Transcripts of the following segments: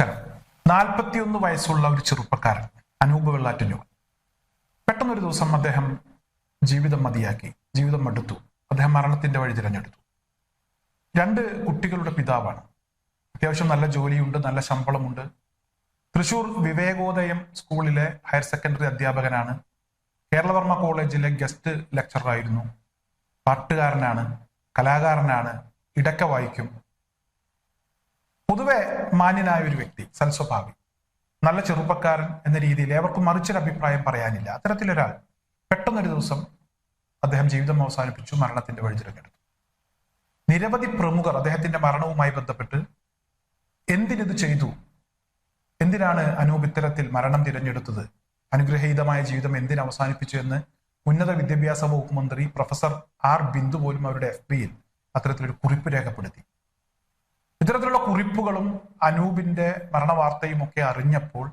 നമസ്കാരം. നാൽപ്പത്തിയൊന്ന് വയസ്സുള്ള ഒരു ചെറുപ്പക്കാരൻ അനൂപ് വെള്ളാറ്റന്നൂർ. പെട്ടെന്നൊരു ദിവസം അദ്ദേഹം ജീവിതം മതിയാക്കി ജീവിതം മടുത്തു. അദ്ദേഹം മരണത്തിന്റെ വഴി തിരഞ്ഞെടുത്തു. രണ്ട് കുട്ടികളുടെ പിതാവാണ്. അത്യാവശ്യം നല്ല ജോലിയുണ്ട് നല്ല ശമ്പളമുണ്ട്. തൃശൂർ വിവേകോദയം സ്കൂളിലെ ഹയർ സെക്കൻഡറി അധ്യാപകനാണ്. കേരളവർമ്മ കോളേജിലെ ഗസ്റ്റ് ലെക്ചറായിരുന്നു. പാട്ടുകാരനാണ് കലാകാരനാണ് ഇടക്ക വായിക്കും. പൊതുവെ മാന്യനായ ഒരു വ്യക്തി സൽസ്വഭാവി നല്ല ചെറുപ്പക്കാരൻ എന്ന രീതിയിൽ ഏവർക്കും മറിച്ചൊരു അഭിപ്രായം പറയാനില്ല. അത്തരത്തിലൊരാൾ പെട്ടെന്നൊരു ദിവസം അദ്ദേഹം ജീവിതം അവസാനിപ്പിച്ചു മരണത്തിന്റെ വഴി തിരഞ്ഞെടുത്തു. നിരവധി പ്രമുഖർ അദ്ദേഹത്തിന്റെ മരണവുമായി ബന്ധപ്പെട്ട് എന്തിനിത് ചെയ്തു? എന്തിനാണ് അനൂപ് ഇത്തരത്തിൽ മരണം തിരഞ്ഞെടുത്തത്? അനുഗ്രഹീതമായ ജീവിതം എന്തിന് അവസാനിപ്പിച്ചു എന്ന് ഉന്നത വിദ്യാഭ്യാസ വകുപ്പ് മന്ത്രി പ്രൊഫസർ ആർ ബിന്ദു പോലും അവരുടെ എഫ് ബിയിൽ അത്തരത്തിലൊരു കുറിപ്പ് രേഖപ്പെടുത്തി. ഇത്തരത്തിലുള്ള കുറിപ്പുകളും അനൂപിന്റെ മരണവാർത്തയും ഒക്കെ അറിഞ്ഞപ്പോൾ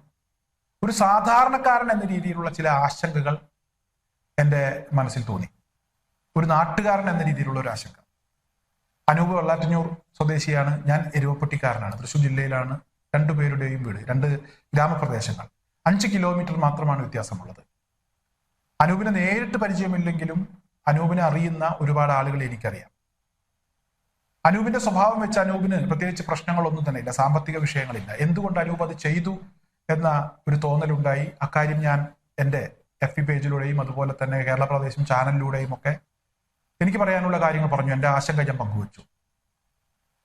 ഒരു സാധാരണക്കാരൻ എന്ന രീതിയിലുള്ള ചില ആശങ്കകൾ എന്റെ മനസ്സിൽ തോന്നി. ഒരു നാട്ടുകാരൻ എന്ന രീതിയിലുള്ള ഒരു ആശങ്ക. അനൂപ് വെള്ളാറ്റഞ്ഞൂർ സ്വദേശിയാണ്. ഞാൻ എരുവപ്പെട്ടിക്കാരനാണ്. തൃശ്ശൂർ ജില്ലയിലാണ് രണ്ടുപേരുടെയും വീട് രണ്ട് ഗ്രാമപ്രദേശങ്ങൾ. അഞ്ച് കിലോമീറ്റർ മാത്രമാണ് വ്യത്യാസമുള്ളത്. അനൂപിനെ നേരിട്ട് പരിചയമില്ലെങ്കിലും അനൂപിനെ അറിയുന്ന ഒരുപാട് ആളുകളെ എനിക്കറിയാം. അനൂപിന്റെ സ്വഭാവം വെച്ച് അനൂപിന് പ്രത്യേകിച്ച് പ്രശ്നങ്ങളൊന്നും തന്നെ ഇല്ല സാമ്പത്തിക വിഷയങ്ങളില്ല. എന്തുകൊണ്ട് അനൂപ് അത് ചെയ്തു എന്ന ഒരു തോന്നലുണ്ടായി? അക്കാര്യം ഞാൻ എന്റെ എഫ് ഇ പേജിലൂടെയും അതുപോലെ തന്നെ കേരള പ്രദേശം ചാനലിലൂടെയും ഒക്കെ എനിക്ക് പറയാനുള്ള കാര്യങ്ങൾ പറഞ്ഞു. എന്റെ ആശങ്ക ഞാൻ പങ്കുവച്ചു.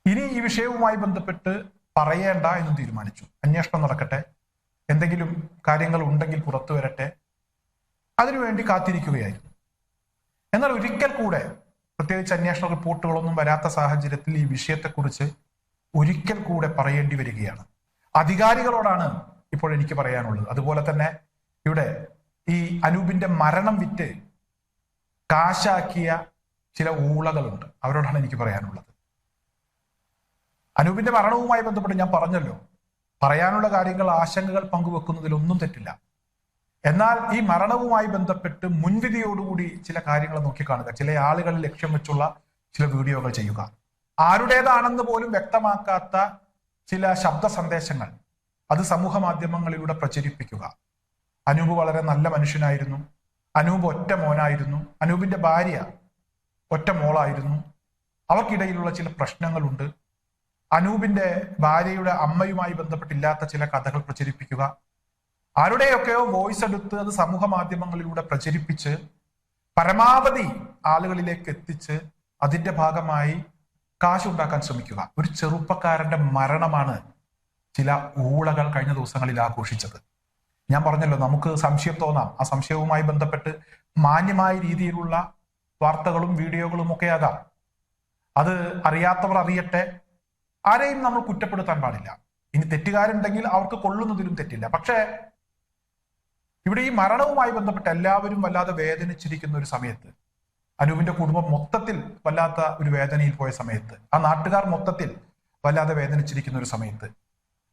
ഇനി ഈ വിഷയവുമായി ബന്ധപ്പെട്ട് പറയേണ്ട എന്ന് തീരുമാനിച്ചു. അന്വേഷണം നടക്കട്ടെ. എന്തെങ്കിലും കാര്യങ്ങൾ ഉണ്ടെങ്കിൽ പുറത്തു വരട്ടെ. അതിനുവേണ്ടി കാത്തിരിക്കുകയായിരുന്നു. എന്നാൽ ഒരിക്കൽ കൂടെ പ്രത്യേകിച്ച് അന്വേഷണ റിപ്പോർട്ടുകളൊന്നും വരാത്ത സാഹചര്യത്തിൽ ഈ വിഷയത്തെക്കുറിച്ച് ഒരിക്കൽ കൂടെ പറയേണ്ടി വരികയാണ്. അധികാരികളോടാണ് ഇപ്പോൾ എനിക്ക് പറയാനുള്ളത്. അതുപോലെ തന്നെ ഇവിടെ ഈ അനൂപിന്റെ മരണം വിറ്റ് കാശാക്കിയ ചില ഊളകളുണ്ട്. അവരോടാണ് എനിക്ക് പറയാനുള്ളത്. അനൂപിന്റെ മരണവുമായി ബന്ധപ്പെട്ട് ഞാൻ പറഞ്ഞല്ലോ. പറയാനുള്ള കാര്യങ്ങൾ ആശങ്കകൾ പങ്കുവെക്കുന്നതിൽ ഒന്നും തെറ്റില്ല. എന്നാൽ ഈ മരണവുമായി ബന്ധപ്പെട്ട് മുൻവിധിയോടുകൂടി ചില കാര്യങ്ങൾ നോക്കിക്കാണുക. ചില ആളുകൾ ലക്ഷ്യം വെച്ചുള്ള ചില വീഡിയോകൾ ചെയ്യുക. ആരുടേതാണെന്ന് പോലും വ്യക്തമാക്കാത്ത ചില ശബ്ദ സന്ദേശങ്ങൾ അത് സമൂഹ മാധ്യമങ്ങളിലൂടെ പ്രചരിപ്പിക്കുക. അനൂപ് വളരെ നല്ല മനുഷ്യനായിരുന്നു. അനൂപ് ഒറ്റ മോനായിരുന്നു. അനൂപിന്റെ ഭാര്യ ഒറ്റ മോളായിരുന്നു. അവർക്കിടയിലുള്ള ചില പ്രശ്നങ്ങളുണ്ട്. അനൂപിന്റെ ഭാര്യയുടെ അമ്മയുമായി ബന്ധപ്പെട്ടില്ലാത്ത ചില കഥകൾ പ്രചരിപ്പിക്കുക. ആരുടെയൊക്കെയോ വോയിസ് എടുത്ത് അത് സമൂഹ മാധ്യമങ്ങളിലൂടെ പ്രചരിപ്പിച്ച് പരമാവധി ആളുകളിലേക്ക് എത്തിച്ച് അതിന്റെ ഭാഗമായി കാശുണ്ടാക്കാൻ ശ്രമിക്കുക. ഒരു ചെറുപ്പക്കാരന്റെ മരണമാണ് ചില ഊളകൾ കഴിഞ്ഞ ദിവസങ്ങളിൽ ആഘോഷിച്ചത്. ഞാൻ പറഞ്ഞല്ലോ നമുക്ക് സംശയം തോന്നാം. ആ സംശയവുമായി ബന്ധപ്പെട്ട് മാന്യമായ രീതിയിലുള്ള വാർത്തകളും വീഡിയോകളും ഒക്കെ ആകാം. അത് അറിയാത്തവർ അറിയട്ടെ. ആരെയും നമ്മൾ കുറ്റപ്പെടുത്താൻ പാടില്ല. ഇനി തെറ്റുകാരുണ്ടെങ്കിൽ അവർക്ക് കൊള്ളുന്നതിലും തെറ്റില്ല. പക്ഷേ ഇവിടെ ഈ മരണവുമായി ബന്ധപ്പെട്ട് എല്ലാവരും വല്ലാതെ വേദനിച്ചിരിക്കുന്ന ഒരു സമയത്ത് അനൂപിന്റെ കുടുംബം മൊത്തത്തിൽ വല്ലാത്ത ഒരു വേദനയിൽ പോയ സമയത്ത് ആ നാട്ടുകാർ മൊത്തത്തിൽ വല്ലാതെ വേദനിച്ചിരിക്കുന്ന ഒരു സമയത്ത്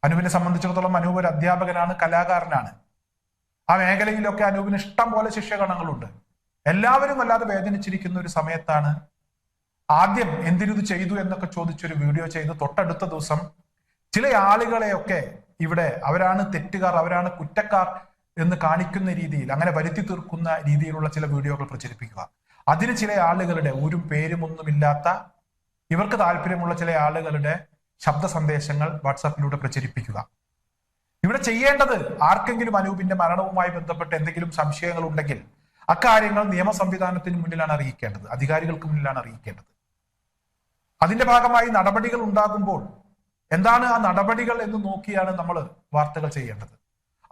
അനൂപിനെ സംബന്ധിച്ചിടത്തോളം അനൂപ് ഒരു അധ്യാപകനാണ് കലാകാരനാണ്. ആ മേഖലയിലൊക്കെ അനൂപിന് ഇഷ്ടം പോലെ ശിക്ഷകണങ്ങളുണ്ട് എല്ലാവരും വല്ലാതെ വേദനിച്ചിരിക്കുന്ന ഒരു സമയത്താണ് ആദ്യം എന്തിനിത് ചെയ്തു എന്നൊക്കെ ചോദിച്ചൊരു വീഡിയോ ചെയ്ത് തൊട്ടടുത്ത ദിവസം ചില ആളുകളെയൊക്കെ ഇവിടെ അവരാണ് തെറ്റുകാർ അവരാണ് കുറ്റക്കാർ എന്ന് കാണിക്കുന്ന രീതിയിൽ അങ്ങനെ വരുത്തി തീർക്കുന്ന രീതിയിലുള്ള ചില വീഡിയോകൾ പ്രചരിപ്പിക്കുക. അതിന് ചില ആളുകളുടെ ഒരു പേരുമൊന്നുമില്ലാത്ത ഇവർക്ക് താല്പര്യമുള്ള ചില ആളുകളുടെ ശബ്ദ സന്ദേശങ്ങൾ വാട്സാപ്പിലൂടെ പ്രചരിപ്പിക്കുക. ഇവിടെ ചെയ്യേണ്ടത് ആർക്കെങ്കിലും അനൂപിന്റെ മരണവുമായി ബന്ധപ്പെട്ട് എന്തെങ്കിലും സംശയങ്ങൾ ഉണ്ടെങ്കിൽ അക്കാര്യങ്ങൾ നിയമ സംവിധാനത്തിന് മുന്നിലാണ് അറിയിക്കേണ്ടത്. അധികാരികൾക്ക് മുന്നിലാണ് അറിയിക്കേണ്ടത്. അതിന്റെ ഭാഗമായി നടപടികൾ ഉണ്ടാകുമ്പോൾ എന്താണ് ആ നടപടികൾ എന്ന് നോക്കിയാണ് നമ്മൾ വാർത്തകൾ ചെയ്യേണ്ടത്.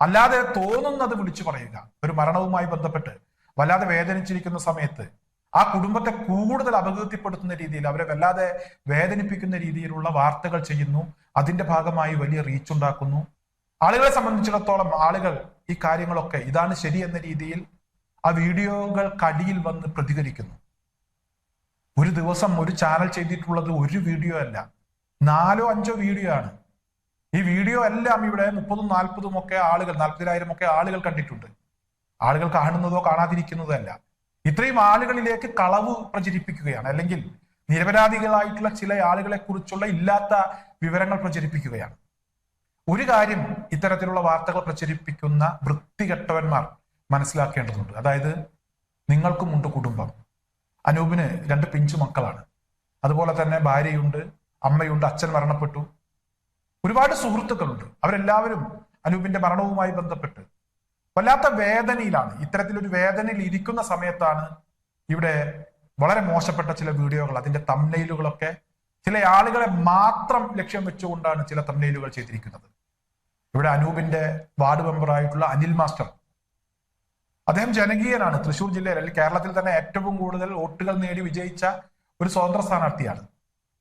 അല്ലാതെ തോന്നുന്നത് വിളിച്ചു പറയുക. ഒരു മരണവുമായി ബന്ധപ്പെട്ട് വല്ലാതെ വേദനിച്ചിരിക്കുന്ന സമയത്ത് ആ കുടുംബത്തെ കൂടുതൽ അപകീർത്തിപ്പെടുത്തുന്ന രീതിയിൽ അവരെ വല്ലാതെ വേദനിപ്പിക്കുന്ന രീതിയിലുള്ള വാർത്തകൾ ചെയ്യുന്നു. അതിന്റെ ഭാഗമായി വലിയ റീച്ച് ഉണ്ടാക്കുന്നു. ആളുകളെ സംബന്ധിച്ചിടത്തോളം ആളുകൾ ഈ കാര്യങ്ങളൊക്കെ ഇതാണ് ശരി എന്ന രീതിയിൽ ആ വീഡിയോകൾ കടിയിൽ വന്ന് പ്രതികരിക്കുന്നു. ഒരു ദിവസം ഒരു ചാനൽ ചെയ്തിട്ടുള്ളത് ഒരു വീഡിയോ അല്ല. നാലോ അഞ്ചോ വീഡിയോ ആണ്. ഈ വീഡിയോ എല്ലാം ഇവിടെ മുപ്പതും നാൽപ്പതും ഒക്കെ ആളുകൾ നാൽപ്പതിനായിരം ഒക്കെ ആളുകൾ കണ്ടിട്ടുണ്ട്. ആളുകൾ കാണുന്നതോ കാണാതിരിക്കുന്നതോ അല്ല ഇത്രയും ആളുകളിലേക്ക് കളവ് പ്രചരിപ്പിക്കുകയാണ്. അല്ലെങ്കിൽ നിരപരാധികളായിട്ടുള്ള ചില ആളുകളെ കുറിച്ചുള്ള ഇല്ലാത്ത വിവരങ്ങൾ പ്രചരിപ്പിക്കുകയാണ്. ഒരു കാര്യം ഇത്തരത്തിലുള്ള വാർത്തകൾ പ്രചരിപ്പിക്കുന്ന വൃത്തികെട്ടവന്മാർ മനസ്സിലാക്കേണ്ടതുണ്ട്. അതായത് നിങ്ങൾക്കുമുണ്ട് കുടുംബം. അനൂപിന് രണ്ട് പിഞ്ചു മക്കളാണ്. അതുപോലെ തന്നെ ഭാര്യയുണ്ട് അമ്മയുണ്ട് അച്ഛൻ മരണപ്പെട്ടു. ഒരുപാട് സുഹൃത്തുക്കളുണ്ട്. അവരെല്ലാവരും അനൂപിന്റെ മരണവുമായി ബന്ധപ്പെട്ട്. വല്ലാത്ത വേദനയിലാണ്. ഇത്തരത്തിലൊരു വേദനയിൽ ഇരിക്കുന്ന സമയത്താണ് ഇവിടെ വളരെ മോശപ്പെട്ട ചില വീഡിയോകൾ അതിന്റെ തമ്നയിലുകളൊക്കെ ചില ആളുകളെ മാത്രം ലക്ഷ്യം വെച്ചുകൊണ്ടാണ് ചില തമ്നയിലുകൾ ചെയ്തിരിക്കുന്നത്. ഇവിടെ അനൂപിന്റെ വാർഡ് മെമ്പറായിട്ടുള്ള അനിൽ മാസ്റ്റർ. അദ്ദേഹം ജനകീയനാണ്. തൃശൂർ ജില്ലയിൽ അല്ലെങ്കിൽ കേരളത്തിൽ തന്നെ ഏറ്റവും കൂടുതൽ വോട്ടുകൾ നേടി വിജയിച്ച ഒരു സ്വതന്ത്ര സ്ഥാനാർത്ഥിയാണ്.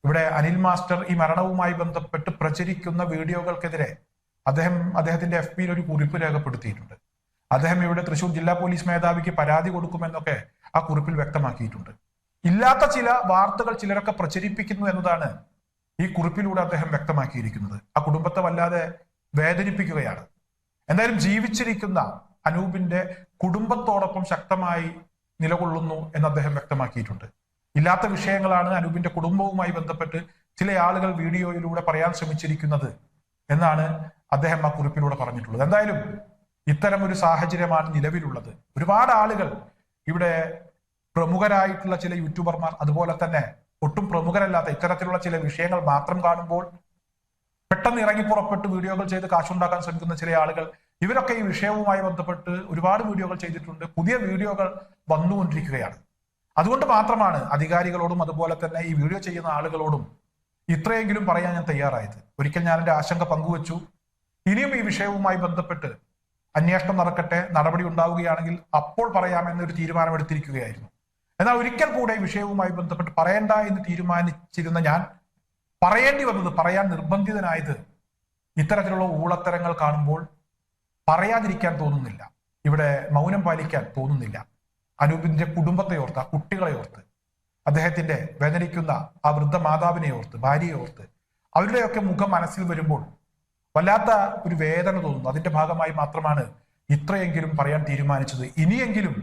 ഇവിടെ അനിൽ മാസ്റ്റർ ഈ മരണവുമായി ബന്ധപ്പെട്ട് പ്രചരിക്കുന്ന വീഡിയോകൾക്കെതിരെ അദ്ദേഹം അദ്ദേഹത്തിന്റെ എഫ് ഒരു കുറിപ്പ് രേഖപ്പെടുത്തിയിട്ടുണ്ട്. അദ്ദേഹം ഇവിടെ തൃശൂർ ജില്ലാ പോലീസ് മേധാവിക്ക് പരാതി കൊടുക്കുമെന്നൊക്കെ ആ കുറിപ്പിൽ വ്യക്തമാക്കിയിട്ടുണ്ട്. ഇല്ലാത്ത ചില വാർത്തകൾ ചിലരൊക്കെ പ്രചരിപ്പിക്കുന്നു എന്നതാണ് ഈ കുറിപ്പിലൂടെ അദ്ദേഹം വ്യക്തമാക്കിയിരിക്കുന്നത്. ആ കുടുംബത്തെ വല്ലാതെ വേദനിപ്പിക്കുകയാണ്. എന്തായാലും ജീവിച്ചിരിക്കുന്ന അനൂപിന്റെ കുടുംബത്തോടൊപ്പം ശക്തമായി നിലകൊള്ളുന്നു എന്ന് അദ്ദേഹം വ്യക്തമാക്കിയിട്ടുണ്ട്. ഇല്ലാത്ത വിഷയങ്ങളാണ് അനൂപിന്റെ കുടുംബവുമായി ബന്ധപ്പെട്ട് ചില ആളുകൾ വീഡിയോയിലൂടെ പറയാൻ ശ്രമിച്ചിരിക്കുന്നത് എന്നാണ് അദ്ദേഹം ആ കുറിപ്പിലൂടെ പറഞ്ഞിട്ടുള്ളത്. എന്തായാലും ഇത്തരം ഒരു സാഹചര്യമാണ് നിലവിലുള്ളത്. ഒരുപാട് ആളുകൾ ഇവിടെ പ്രമുഖരായിട്ടുള്ള ചില യൂട്യൂബർമാർ അതുപോലെ തന്നെ ഒട്ടും പ്രമുഖരല്ലാത്ത ഇത്തരത്തിലുള്ള ചില വിഷയങ്ങൾ മാത്രം കാണുമ്പോൾ പെട്ടെന്ന് ഇറങ്ങി പുറപ്പെട്ട് വീഡിയോകൾ ചെയ്ത് കാശുണ്ടാക്കാൻ ശ്രമിക്കുന്ന ചില ആളുകൾ ഇവരൊക്കെ ഈ വിഷയവുമായി ബന്ധപ്പെട്ട് ഒരുപാട് വീഡിയോകൾ ചെയ്തിട്ടുണ്ട്. പുതിയ വീഡിയോകൾ വന്നുകൊണ്ടിരിക്കുകയാണ്. അതുകൊണ്ട് മാത്രമാണ് അധികാരികളോടും അതുപോലെ തന്നെ ഈ വീഡിയോ ചെയ്യുന്ന ആളുകളോടും ഇത്രയെങ്കിലും പറയാൻ ഞാൻ തയ്യാറായത്. ഒരിക്കൽ ഞാൻ എന്റെ ആശങ്ക പങ്കുവച്ചു. ഇനിയും ഈ വിഷയവുമായി ബന്ധപ്പെട്ട് അന്വേഷണം നടക്കട്ടെ നടപടി ഉണ്ടാവുകയാണെങ്കിൽ അപ്പോൾ പറയാമെന്നൊരു തീരുമാനമെടുത്തിരിക്കുകയായിരുന്നു. എന്നാൽ ഒരിക്കൽ കൂടെ ഈ വിഷയവുമായി ബന്ധപ്പെട്ട് പറയണ്ട എന്ന് തീരുമാനിച്ചിരുന്ന ഞാൻ പറയേണ്ടി വന്നത് പറയാൻ നിർബന്ധിതനായത് ഇത്തരത്തിലുള്ള ഊളത്തരങ്ങൾ കാണുമ്പോൾ പറയാതിരിക്കാൻ തോന്നുന്നില്ല. ഇവിടെ മൗനം പാലിക്കാൻ തോന്നുന്നില്ല. അനൂപിന്റെ കുടുംബത്തെ ഓർത്ത് ആ കുട്ടികളെ ഓർത്ത് അദ്ദേഹത്തിന്റെ വേദനിക്കുന്ന ആ വൃദ്ധ മാതാവിനെ ഓർത്ത് ഭാര്യയെ ഓർത്ത് അവരുടെയൊക്കെ മുഖം മനസ്സിൽ വരുമ്പോൾ വല്ലാത്ത ഒരു വേദന തോന്നുന്നു. അതിന്റെ ഭാഗമായി മാത്രമാണ് ഇത്രയെങ്കിലും പറയാൻ തീരുമാനിച്ചത്. ഇനിയെങ്കിലും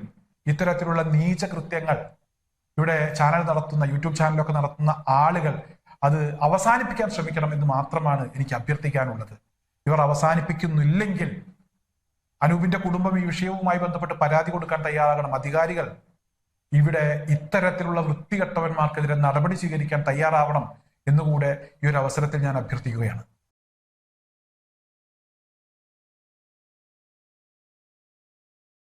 ഇത്തരത്തിലുള്ള നീച കൃത്യങ്ങൾ ഇവിടെ ചാനൽ നടത്തുന്ന യൂട്യൂബ് ചാനലൊക്കെ നടത്തുന്ന ആളുകൾ അത് അവസാനിപ്പിക്കാൻ ശ്രമിക്കണം എന്ന് മാത്രമാണ് എനിക്ക് അഭ്യർത്ഥിക്കാനുള്ളത്. ഇവർ അവസാനിപ്പിക്കുന്നില്ലെങ്കിൽ അനൂപിന്റെ കുടുംബം ഈ വിഷയവുമായി ബന്ധപ്പെട്ട് പരാതി കൊടുക്കാൻ തയ്യാറാകണം. അധികാരികൾ ഇവിടെ ഇത്തരത്തിലുള്ള വൃത്തികെട്ടവന്മാർക്കെതിരെ നടപടി സ്വീകരിക്കാൻ തയ്യാറാവണം എന്നുകൂടെ ഈ ഒരു അവസരത്തിൽ ഞാൻ അഭ്യർത്ഥിക്കുകയാണ്.